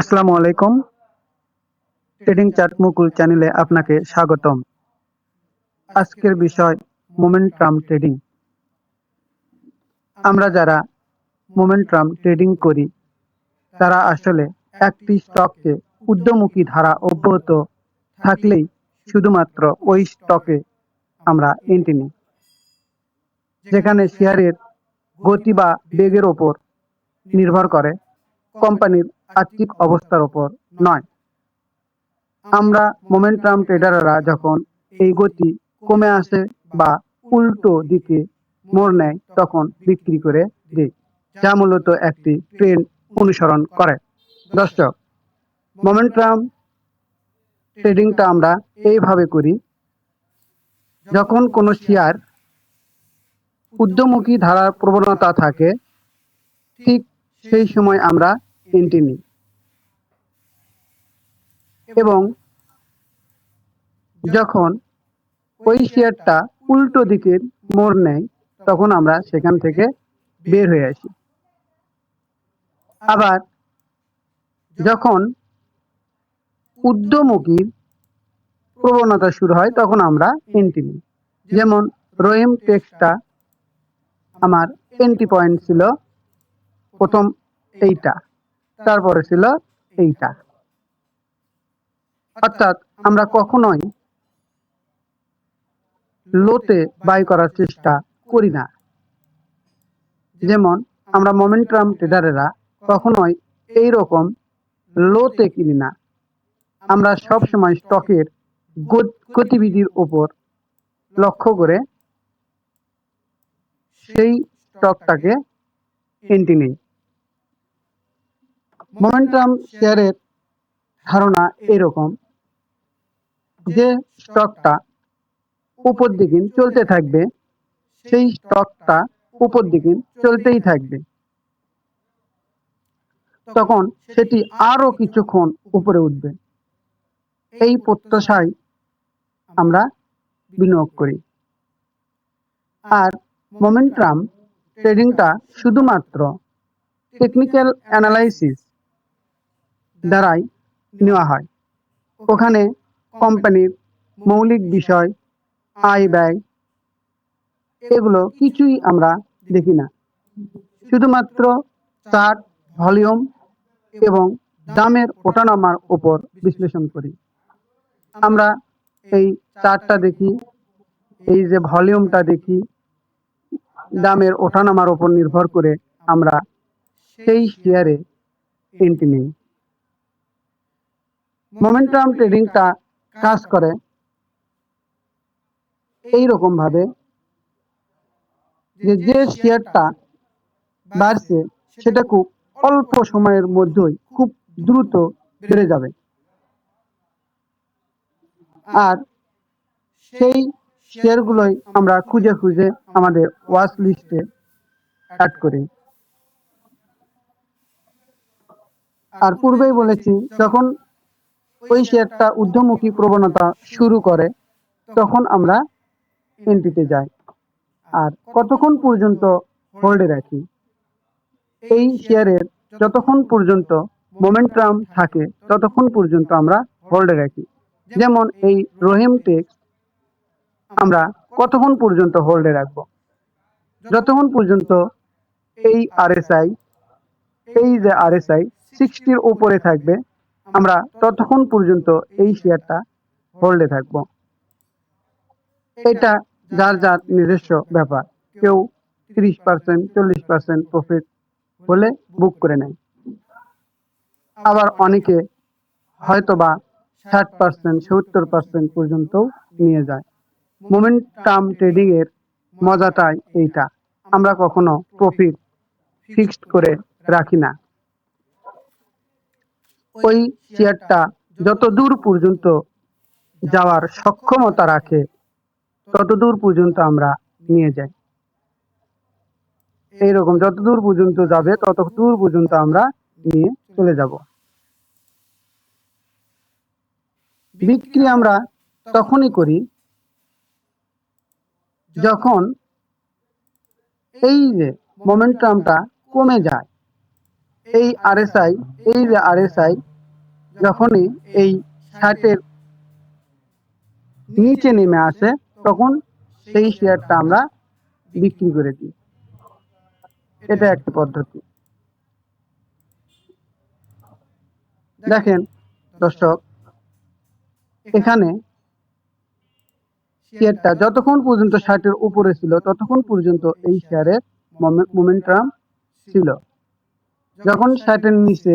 আসসালামু আলাইকুম। Trading chart মুকুল চ্যানেলে আপনাকে স্বাগতম। আজকের বিষয় মোমেন্টাম ট্রেডিং আমরা যারা মোমেন্টাম ট্রেডিং করি, তারা আসলে একটি স্টককে ঊর্ধ্বমুখী ধারা অব্যাহত থাকলেই শুধুমাত্র ওই স্টকে আমরা এন্ট্রি নিই। যেখানে শেয়ারের গতি বা বেগের ওপর নির্ভর করে। কোম্পানির আর্থিক অবস্থার ওপর নয়। আমরা মোমেন্টাম ট্রেডাররা যখন এই গতি কমে আসে বা উল্টো দিকে মোড় নেয়, তখন বিক্রি করে দিই যা মূলত একটি ট্রেন্ড অনুসরণ করে। দর্শক মোমেন্টাম ট্রেডিংটা আমরা এইভাবে করি, যখন কোনো শেয়ার ঊর্ধ্বমুখী ধারার প্রবণতা থাকে, ঠিক সেই সময় আমরা নিই এবং যখন ওই শেয়ারটা উল্টো দিকের মোড় নেয় তখন আমরা সেখান থেকে বের হয়ে আসি। আবার যখন উদ্যমুখীর প্রবণতা শুরু হয় তখন আমরা এন্ট্রি নিই যেমন রহিম টেক্সটা আমার এন্ট্রি পয়েন্ট ছিল প্রথম এইটা। তারপরে ছিল এইটা। অর্থাৎ আমরা কখনোই লোতে বাই করার চেষ্টা করি না। যেমন আমরা মোমেন্টাম ট্রেডারেরা কখনোই এই রকম লোতে কিনি না। আমরা সব সময় স্টকের গতিবিধির উপর লক্ষ্য করে সেই স্টকটাকে এন্ট্রি নেই। মোমেন্টাম শেয়ারের ধারণা এরকম যে স্টকটা উপর দিকে চলতে থাকবে, সেই স্টকটা উপর দিকে চলতেই থাকবে। তখন সেটি আরও কিছুক্ষণ উপরে উঠবে। এই প্রত্যাশায় আমরা বিনিয়োগ করি। আর মোমেন্টাম ট্রেডিংটা শুধুমাত্র টেকনিক্যাল অ্যানালাইসিস দ্বারাই নেওয়া হয়। ওখানে কোম্পানির মৌলিক বিষয়, আয় ব্যয় এগুলো কিছুই আমরা দেখি না। শুধুমাত্র চার্ট ভলিউম এবং দামের ওঠানামার ওপর বিশ্লেষণ করি। আমরা এই চার্টটা দেখি, এই যে ভলিউমটা দেখি, দামের ওঠানামার ওপর নির্ভর করে আমরা সেই শেয়ারে এন্ট্রি নিই। মোমেন্টাম ট্রেডিংটা কাজ করে। এই রকম ভাবে যে যে শেয়ারটা বাড়ছে, সেটা খুব অল্প সময়ের মধ্যেই খুব দ্রুত বেড়ে যাবে। আর সেই শেয়ারগুলোই আমরা খুঁজে খুঁজে আমাদের ওয়াচ লিস্টে অ্যাড করি। আর পূর্বেই বলেছি, যখন ওই শেয়ারটা ঊর্ধ্বমুখী প্রবণতা শুরু করে, তখন আমরা এন্ট্রিতে যাই। আর কতক্ষণ পর্যন্ত হোল্ডে রাখি? এই শেয়ারের যতক্ষণ পর্যন্ত মোমেন্টাম থাকে, ততক্ষণ পর্যন্ত আমরা হোল্ডে রাখি। যেমন এই রহিম টেক্স আমরা কতক্ষণ পর্যন্ত হোল্ডে রাখব? যতক্ষণ পর্যন্ত এই আরএসআই এই যে আরএসআই সিক্সটির উপরে থাকবে আমরা ততক্ষণ পর্যন্ত এই শেয়ারটা হোল্ডে থাকব। এটা যার যার নিজস্ব ব্যাপার। কেউ তিরিশ পার্সেন্ট চল্লিশ পার্সেন্ট প্রফিট হলে বুক করে নেয়। আবার অনেকে হয়তোবা ষাট পার্সেন্ট সত্তর পার্সেন্ট পর্যন্তও নিয়ে যায়। মোমেন্টাম ট্রেডিং এর মজাটাই এইটা। আমরা কখনো প্রফিট ফিক্সড করে রাখি না। ওই শেয়ারটা যত দূর পর্যন্ত যাওয়ার সক্ষমতা রাখে, তত দূর পর্যন্ত আমরা নিয়ে যাই। এইরকম যত দূর পর্যন্ত যাবে, তত দূর পর্যন্ত আমরা নিয়ে চলে যাব। বিক্রি আমরা তখনই করি যখন এই যে মোমেন্টামটা কমে যায়। এই আরএসআই এই যে আরএসআই যখনই এই ষাটের নিচে নেমে আসে, তখন সেই শেয়ারটা আমরা বিক্রি করে দিই। এটা একটা পদ্ধতি। দেখেন, দর্শক, এখানে শেয়ারটা যতক্ষণ পর্যন্ত ষাটের উপরে ছিল, ততক্ষণ পর্যন্ত এই শেয়ারের মোমেন্টাম ছিল। যখন ষাটের নিচে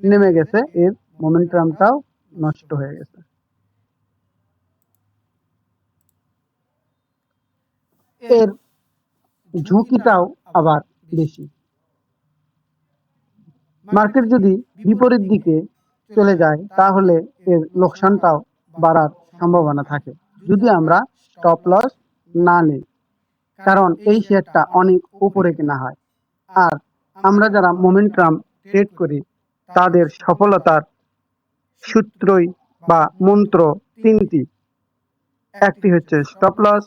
নেমে গেছে এর মোমেন্টামটাও নষ্ট হয়ে গেছে। এর ঝুঁকিটাও আবার বেশি। মার্কেট যদি বিপরীত দিকে চলে যায় তাহলে এর লোকসানটাও বাড়ার সম্ভাবনা থাকে। যদি আমরা স্টপ লস না নিই কারণ এই শেয়ারটা অনেক উপরে কেনা হয়। আর আমরা যারা মোমেন্টাম ট্রেড করি, তাদের সফলতার সূত্রই বা মন্ত্র তিনটি। একটি হচ্ছে স্টপ লস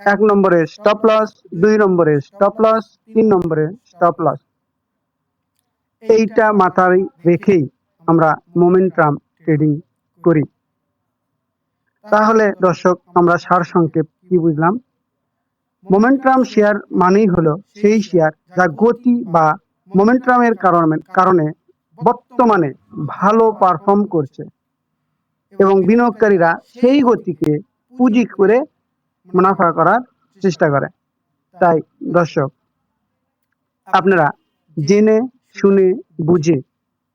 এক নম্বরে স্টপ লস দুই নম্বরে স্টপ লস তিন নম্বরে স্টপ লস এইটা মাথায় রেখেই আমরা মোমেন্টাম ট্রেডিং করি। তাহলে দর্শক, আমরা সার সংক্ষেপ কি বুঝলাম? মোমেন্টাম শেয়ার মানেই হলো সেই শেয়ার যা গতি বা মোমেন্টামের কারণে কারণে বর্তমানে ভালো পারফর্ম করছে। এবং বিনিয়োগকারীরা সেই গতিকে পুঁজি করে মুনাফা করার চেষ্টা করে। তাই দর্শক, আপনারা জেনে, শুনে, বুঝে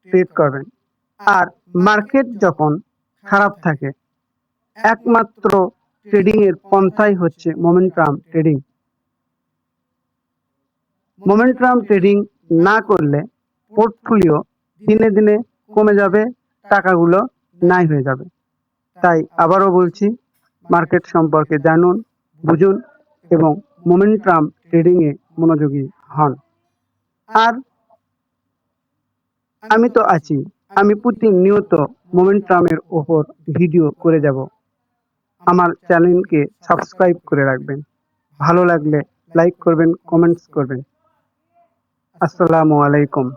ট্রেড করবেন। আর মার্কেট যখন খারাপ থাকে, একমাত্র ট্রেডিং এর পন্থাই হচ্ছে মোমেন্টাম ট্রেডিং মোমেন্টাম ট্রেডিং না করলে পোর্টফোলিও দিনে দিনে কমে যাবে, টাকাগুলো নাই হয়ে যাবে। তাই আবারও বলছি মার্কেট সম্পর্কে জানুন, বুঝুন এবং মোমেন্টাম ট্রেডিং এ মনোযোগী হন। আর আমি তো আছি, আমি প্রতিনিয়ত মোমেন্টামের ওপর ভিডিও করে যাব। আমার চ্যানেলকে সাবস্ক্রাইব করে রাখবেন। ভালো লাগলে লাইক করবেন কমেন্টস করবেন। আসসালামু আলাইকুম।